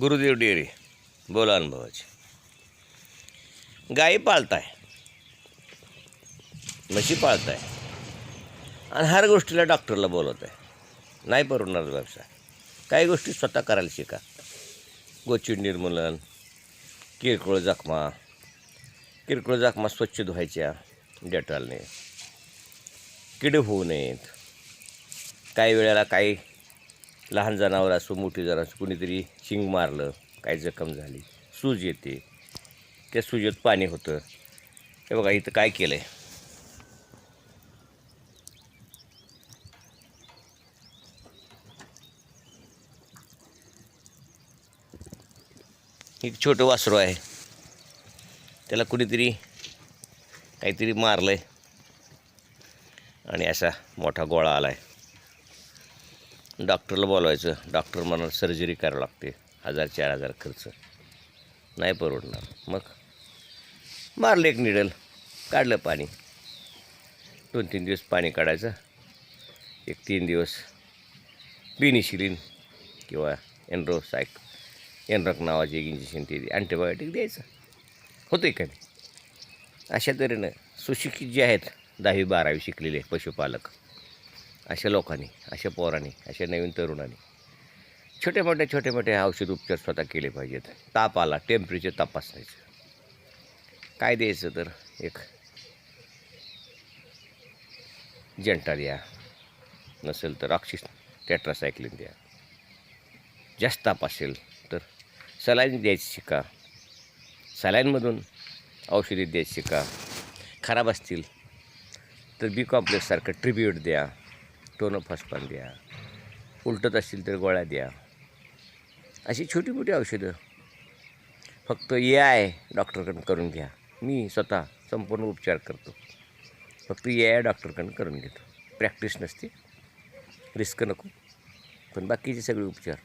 Gurudev dairy बोला अनुभवाचे. गाई पाळताय. म्हशी पाळताय. आणि हर गोष्टीला डॉक्टरला बोलवत आहे नाही परवडणार व्यवसाय. काही गोष्टी स्वतः करायला शिका. गोचिड निर्मूलन किरकोळ जखमा किरकोळ जखमा स्वच्छ धुवायच्या डेटॉलने. किडे होऊ नयेत. काही वेळेला काही लहान जनावर असो मोठी जनावर असो कुणीतरी शिंग मारलं काय जखम झाली सूज येते. त्या सुजेत पाणी होतं. हे बघा इथं काय केलं आहे एक छोटं वासरू आहे. त्याला कुणीतरी काहीतरी मारलं आहे आणि असा मोठा गोळा आला आहे डॉक्टरला बोलवायचं. डॉक्टर म्हणा सर्जरी करावं लागते. हजार चार हजार खर्च. नाही परवडणार. मग? मारलं एक निडल. काढलं पाणी. दोन तीन दिवस पाणी काढायचं. एक तीन दिवस बिनिशिलिन किंवा एनरोसायक एनरॉक नावाचे एक इंजेक्शन ते अँटीबायोटिक द्यायचं. होतं का नाही? अशा तऱ्हेनं सुशिक्षित जे आहेत दहावी बारावी शिकलेले पशुपालक अशा लोकांनी अशा पोरांनी अशा नवीन तरुणांनी छोटे मोठे छोटे मोठे औषध उपचार स्वतः केले पाहिजेत. ताप आला टेम्परेचर तपासायचं. काय द्यायचं तर? एक जंटा द्या नसेल तर ऑक्सिस टेट्रासायक्लिन द्या. जास्त ताप असेल तर सलाईन द्यायची शिका. सलाईनमधून औषधी द्यायची शिका. खराब असतील तर बी कॉम्प्लेक्ससारखं ट्रिब्यूट द्या. टोनोफॉस्फान द्या. उलटत असतील तर गोळ्या द्या. अशी छोटी मोठी औषधं. फक्त ए आय डॉक्टरकडून करून घ्या. मी स्वतः संपूर्ण उपचार करतो. फक्त ए आय डॉक्टरकडून करून घेतो. प्रॅक्टिस नसते. रिस्क नको. पण बाकीचे सगळे उपचार.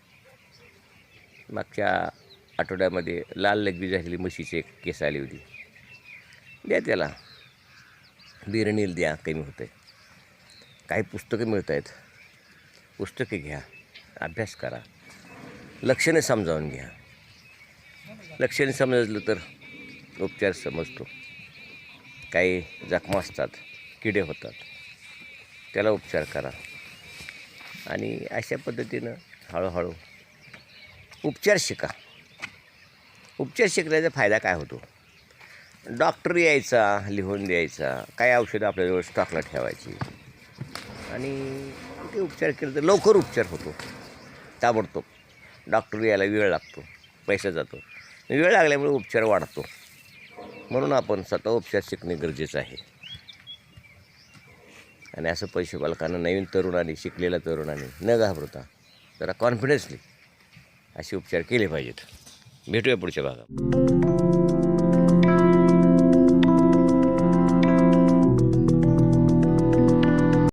मागच्या आठवड्यामध्ये लाल लघवी झालेली म्हशीची एक केस आली होती. द्या त्याला. बिरणील द्या कमी होतं आहे काही पुस्तकं मिळत आहेत पुस्तके घ्या. अभ्यास करा. लक्षणे समजावून घ्या. लक्षणे समजलं तर उपचार समजतो. काही जखमा असतात किडे होतात. त्याला उपचार करा. आणि अशा पद्धतीनं हळूहळू उपचार शिका. उपचार शिकण्याचा फायदा काय होतो? डॉक्टर यायचा लिहून द्यायचा. काय औषधं आपल्याजवळ स्टॉकला ठेवायची. आणि ते उपचार केले तर लवकर उपचार होतो. ताबडतोब. डॉक्टर यायला वेळ लागतो. पैसा जातो. वेळ लागल्यामुळे उपचार वाढतो. म्हणून आपण स्वतः उपचार शिकणे गरजेचं आहे. आणि असं पैसे बालकांना नवीन तरुणाने शिकलेल्या तरुणाने न घाबरता जरा कॉन्फिडन्सली असे उपचार केले पाहिजेत. भेटूया पुढच्या भागात.